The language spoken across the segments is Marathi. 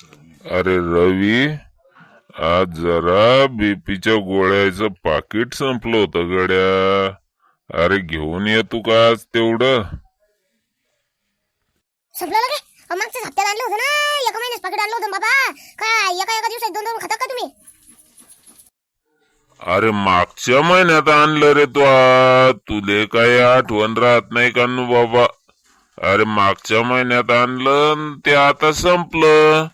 अरे रवी आज जरा बीपीच्या गोळ्याचं पाकिट संपलं होतं गड्या. अरे घेऊन ये तू का आज तेवढं? संपलं लगे अहो, मागच्या हप्त्यात आणलं होतं ना. एका महिन्यात पाकिट आणलं होतं ना बाबा. काय एका एका दिवसात दोन दोन खाता का तुम्ही? अरे मागच्या महिन्यात आणलं रे तू आ. तुले काही आठवण राहत नाही का नु बाबा? अरे मागच्या महिन्यात आणलं ते आता संपलं.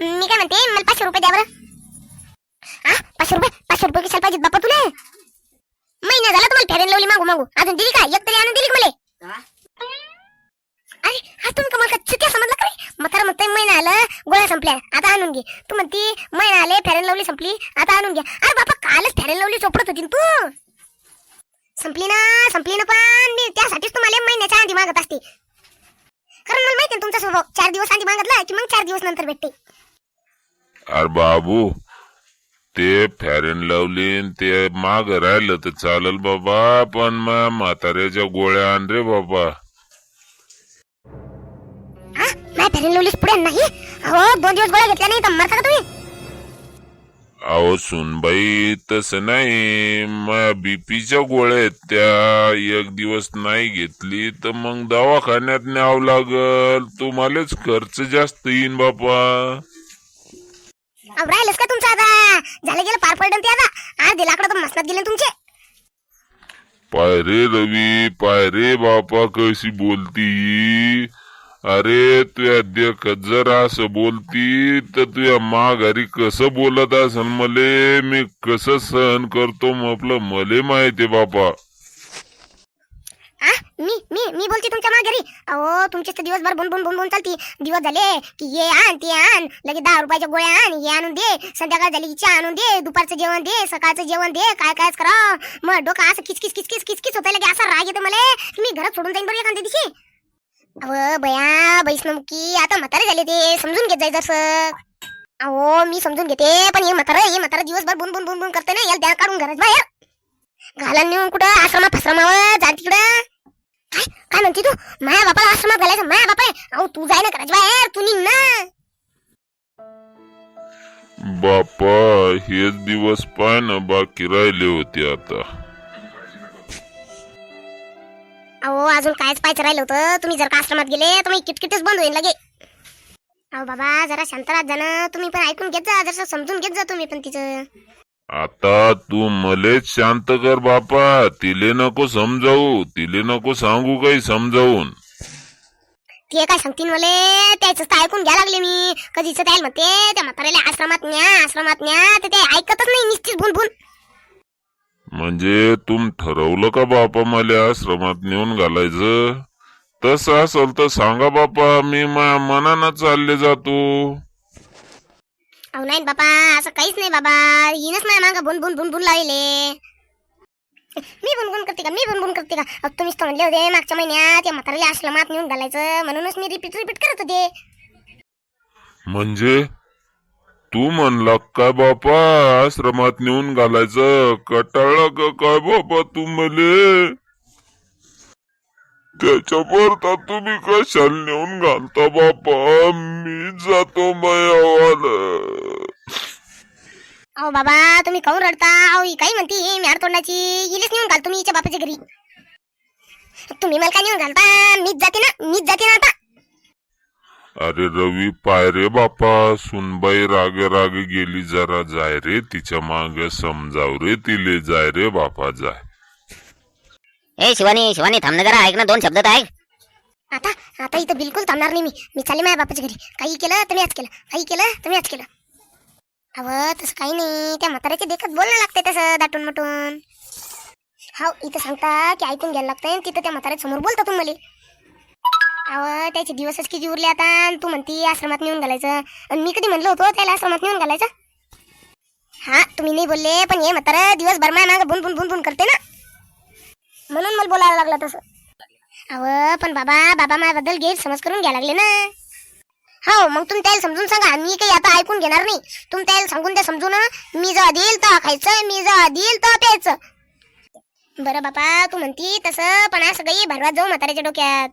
मी काय म्हणते मला पाचशे रुपये द्या बरं. हा पाचशे रुपये पाचशे रुपये कशाला पाहिजेत बाप्पा तुला. महिना झाला तुम्हाला फेरेन लावली मागू मागू अजून दिली का? एक तरी आणून दिली मला? अरे हा तुम्ही का चुक्या समजला का? म्हातारा म्हणतोय महिना आलं गोळ्या संपल्या आता आणून घे. तू म्हणती महिना आले फेरेन लावली संपली आता आणून घ्या. अरे बापा कालच फेरेन लावली चोपडत होती तू. संपली ना संपली ना पण मी त्यासाठीच तुम्हाला महिन्याच्या आधी मागत असते. कारण मला माहिती तुमचा स्वभाव चार दिवस आधी मागितला की मग चार दिवस नंतर भेटते. अरे बाबू ते फॅरेन लवली न ते माग राहिलं तर चालल बाबा पण मा म्हाताऱ्याच्या गोळ्या आण रे बाबा. हा? नाही फेरेन लावलीस पुढे नाही? अहो दोन दिवस गोळ्या घेतल्या नाही तर मरता का तुम्ही? अहो सुनबाई तसं नाही. बीपीच्या गोळ्या आहेत त्या. एक दिवस नाही घेतली तर मग दवाखान्यात न्यावं लागल. तुम्हालाच खर्च जास्त येईन बापा. राहिलंच का तुमचं आता? झालं गेलं पार पडलं ते आता. अर्धे लाकडं तर मसनात गेले तुमचे. पाय रे रवी पाय रे बापा कशी बोलती? अरे तुया देखत जर असं बोलती तर तुया माघारी कसं बोलत असन मले? मी कसं सहन करतो म्हटलं मले माहिती बापा. आ मी मी मी बोलते तुमच्या माघारी? अहो तुमचे तर दिवसभर बोन बोन बोन बोन चालती. दिवस झाले की ये आण ते आण. लगे दहा रुपयाच्या गोळ्या आण हे आणून दे. संध्याकाळ झाली की चहा आणून दे. दुपारचं जेवण दे सकाळचं जेवण दे. काय कायच करा मग डोकं असं किचकिच किचकिच किचकिच होतं लगे असा राग येतो मला मी घरात सोडून जाईन बरं एखाद्या दिवशी? अव बया बैष्णमुखी आता म्हातारे झाले ते समजून घेत जाय अहो मी समजून घेते पण हे म्हातारं हे म्हातारं दिवसभर बुन बुन बुन बुन करते ना याला द्या काढून घरात बाहेर. घाला नेऊन कुठं आश्रमात फसरामावं जा तिकडं. काय काय म्हणते तू? माया बापाला आश्रमात घालायचं माया बापा अहो तू जाय ना करायचं बाहेर तू निघ ना. बापा हेच दिवस पाय ना बाकी राहिले होते आता. अहो अजून कायच पाहायचं राहिलं होतं. तुम्ही जर का आश्रमात गेले तर मग किटकिटच बंद होईल लगे. अहो बाबा जरा शांत राहत जा ना. तुम्ही पण ऐकून घेत जा. जरा समजून घेत जा तुम्ही पण तिचं. आता तू मलेच शांत कर बापा. तिले नको समजावू. तिले नको सांगू काही समजावून. ते काय सांगतील मले? त्याच तर ऐकून घ्या लागले मी. कधीच त्याला म्हणते त्या म्हाताऱ्याला आश्रमात न्या आश्रमात न्या. तर ते ऐकतच नाही निश्चित भून भून म्हणजे तुम ठरवलं का बापा मला आश्रमात नेऊन घालायचं? तसं असल तर सांगा बापा मी माझ्या मनानं चालले जातो. अहो नाही बाबा असं काहीच नाही बाबा. हिनच माझ्या मागं बुन बुन बुन बुन लावले मी बुनबुन करते का? मी बुनबुन करते का? अहो, तुम्हीच तर म्हणले होते मागच्या महिन्यात या म्हाताऱ्याला आश्रमात नेऊन घालायचं म्हणूनच मी रिपीट रिपीट करत होते. म्हणजे? तू म्हणला काय बापा आश्रमात नेऊन घालायचं? कटाळा का? काय बापा तू मले? त्याच्यावर तर तुम्ही कशाल नेऊन घालता बापा? मी जातो मायावाला. अहो बाबा तुम्ही काऊन रडता? अहो ही काही म्हणती? मॅड तोंडाची. हिलेच नेऊन घाल तुम्ही हिच्या बापाच्या घरी. तुम्ही मला काय नेऊन घालता? मीच जाते ना मीच जाते ना आता. अरे रवी पाय रे बापा. सुनबाई रागे रागे गेली जरा जाय रे. तिच्यामागे समजाव रे तिले जाय रे बापा जाय. ए शिवानी शिवानी थांब ना जरा. ऐक ना दोन शब्द तर ऐक. आता आता इथं बिलकुल थांबणार नाही मी. मी चालले माझ्या बापाच्या घरी. काही केलं तर मी आज केलं. काही केलं तर मी आज केलं. अव तसं काही नाही. त्या म्हाताऱ्याच्या देखत बोलणं लागतंय तसं दाटून मटून. हा इथं सांगता की ऐकून घ्यायला लागतंय तिथं त्या म्हाताऱ्या समोर बोलता तुम्ही अव त्याचे दिवसच किती उरले आता. आणि तू म्हणती आश्रमात नेऊन घालायचं. आणि मी कधी म्हणलो होतो त्याला आश्रमात नेऊन घालायचं? हा तुम्ही नाही बोलले पण हे म्हातारं दिवसभर माझ्या मागं बुन बुन बुन बुन करते ना. म्हणून मला बोलायला लागलं तसं. अव पण बाबा बाबा माझ्याबद्दल गैरसमज करून घ्यायला लागले ना. हो मग तुम्ही त्याला समजून सांगा. मी काही आता ऐकून घेणार नाही. तुम्ही त्याला सांगून द्या समजून. मी जेव्हा देईल तेव्हा खायचं मी जेव्हा देईल तेव्हा प्यायचं. बरं बापा तू म्हणती तसं पण असं काही भरवात जाऊ म्हाताऱ्याच्या डोक्यात.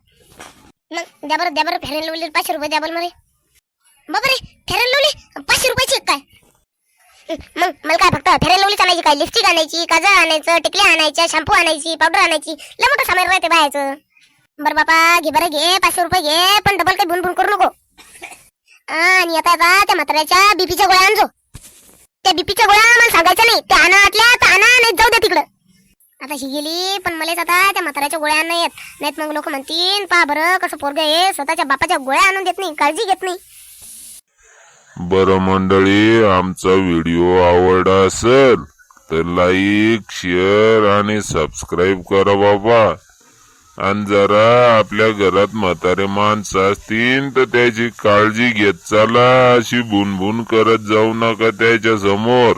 मग द्या बरं द्या बरं फेरेन लवली पाचशे रुपये द्या बरं मरे बापरे फेरेन लवली? पाचशे रुपयाची आहेत काय? मग मला काय फक्त फेरेन लावली आणायची काय? लिपस्टिक आणायची काजळ आणायचं टिकल्या आणायच्या शॅम्पू आणायची पावडर आणायची. लय मोठं सामान राहते बायचं बरं बापा घे बरं घे पाचशे रुपये घे पण डबल काही भून करू नको. आणि आता आता त्या म्हाताऱ्याच्या बीपीच्या गोळ्या आणजो. त्या बीपीच्या गोळ्या मला सांगायचं नाही त्या आणा. कशी गेली पण मलाच आता त्या म्हाताऱ्याच्या गोळ्या नाही येत नाहीत मग लोक म्हणतील पहा बरं कसं पोरग आहे स्वतःच्या बापाच्या गोळ्या आणून देत नाही काळजी घेत नाही. बरं मंडळी आमचा व्हिडिओ आवडला असेल तर लाईक शेअर आणि सबस्क्राईब करा बाबा. आणि जरा आपल्या घरात म्हातारे माणसं असतील तर त्याची काळजी घेत चला अशी बुनबुन करत जाऊ नका त्याच्यासमोर.